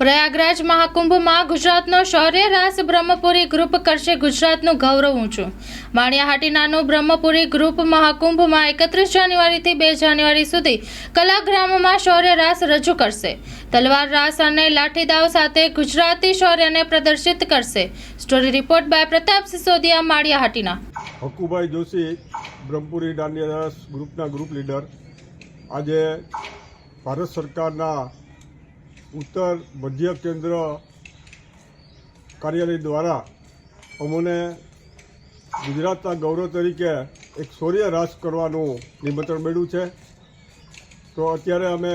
પ્રયાગરાજ મહાકુંભમાં ગુજરાતનો શૌર્ય રાસ બ્રહ્મપુરી ગ્રુપ કરશે ગુજરાતનું ગૌરવ ઊંચું. માળિયાહાટીનાનું બ્રહ્મપુરી ગ્રુપ મહાકુંભમાં એકત્રીસ જાન્યુઆરીથી બે જાન્યુઆરી સુધી કલાગ્રામમાં શૌર્ય રાસ રજૂ કરશે. તલવાર રાસ અને લાઠીદાવ સાથે ગુજરાતી શૌર્યને પ્રદર્શિત કરશે. Story report by Pratap Sisodiya Maliya Hatina Hakubhai Joshi, Brahmapuri Dandiyadas ગ્રુપના ગ્રુપ લીડર. આજે ભારત સરકારના ઉત્તર મધ્ય કેન્દ્ર કાર્યાલય દ્વારા અમને ગુજરાતના ગૌરવ તરીકે એક શૌર્ય રાસ કરવાનું નિમંત્રણ મળ્યું છે. તો અત્યારે અમે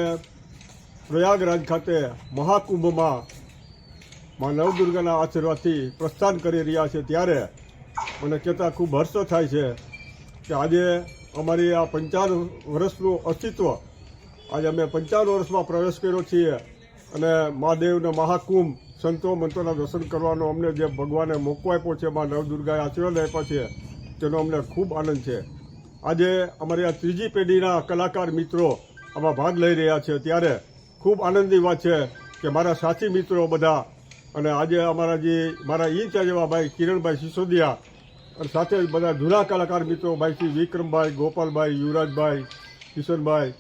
પ્રયાગરાજ ખાતે મહાકુંભમાં મા નવદુર્ગાના આશીર્વાદથી પ્રસ્થાન કરી રહ્યા છે. ત્યારે મને કહેતા ખૂબ હર્ષ થાય છે કે આજે અમારી આ પંચાવન વર્ષનું અસ્તિત્વ, આજે અમે પંચાવન વર્ષમાં પ્રવેશ કર્યો છીએ. અને મહાદેવના મહાકુંભ સંતો મંતોના દર્શન કરવાનો અમને જે ભગવાને મોકો આપ્યો છે, મા નવદુર્ગાએ આશીર્વાદ આપ્યા છે, તેનો અમને ખૂબ આનંદ છે. આજે અમારી આ ત્રીજી પેઢીના કલાકાર મિત્રો આમાં ભાગ લઈ રહ્યા છે. ત્યારે ખૂબ આનંદની વાત છે કે મારા સાથી મિત્રો બધા અને આજે અમારા જે મારા ઇન્ચાર્જ એવા ભાઈ કિરણભાઈ સિસોદિયા અને સાથે બધા જૂના કલાકાર મિત્રો, ભાઈ શ્રી વિક્રમભાઈ, ગોપાલભાઈ, યુવરાજભાઈ, કિશનભાઈ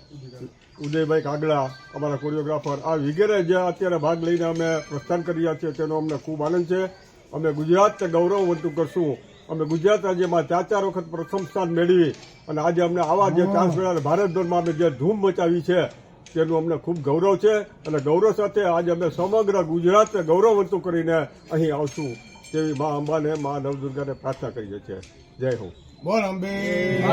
ઉદયભાઈ કાગડા અમારા કોરિયોગ્રાફર આ વગેરે જે અત્યારે ભાગ લઈને અમે પ્રસ્થાન કરી રહ્યા છીએ તેનો અમને ખૂબ આનંદ છે. અમે ગુજરાત ગૌરવવંતું કરશું. અમે ગુજરાત રાજ્યમાં ચાર ચાર વખત પ્રથમ સ્થાન મેળવી અને આજે અમને આવા જે ચાન્સ મળ્યા ભારતભરમાં અમે જે ધૂમ મચાવી છે તેનું અમને ખૂબ ગૌરવ છે. અને ગૌરવ સાથે આજે અમે સમગ્ર ગુજરાત ગૌરવવંતું કરીને અહીં આવશું. તેવી મા અંબાને મા નવદુર્ગાને પ્રાર્થના કરીએ છીએ. જય હો. બોલ અંબે.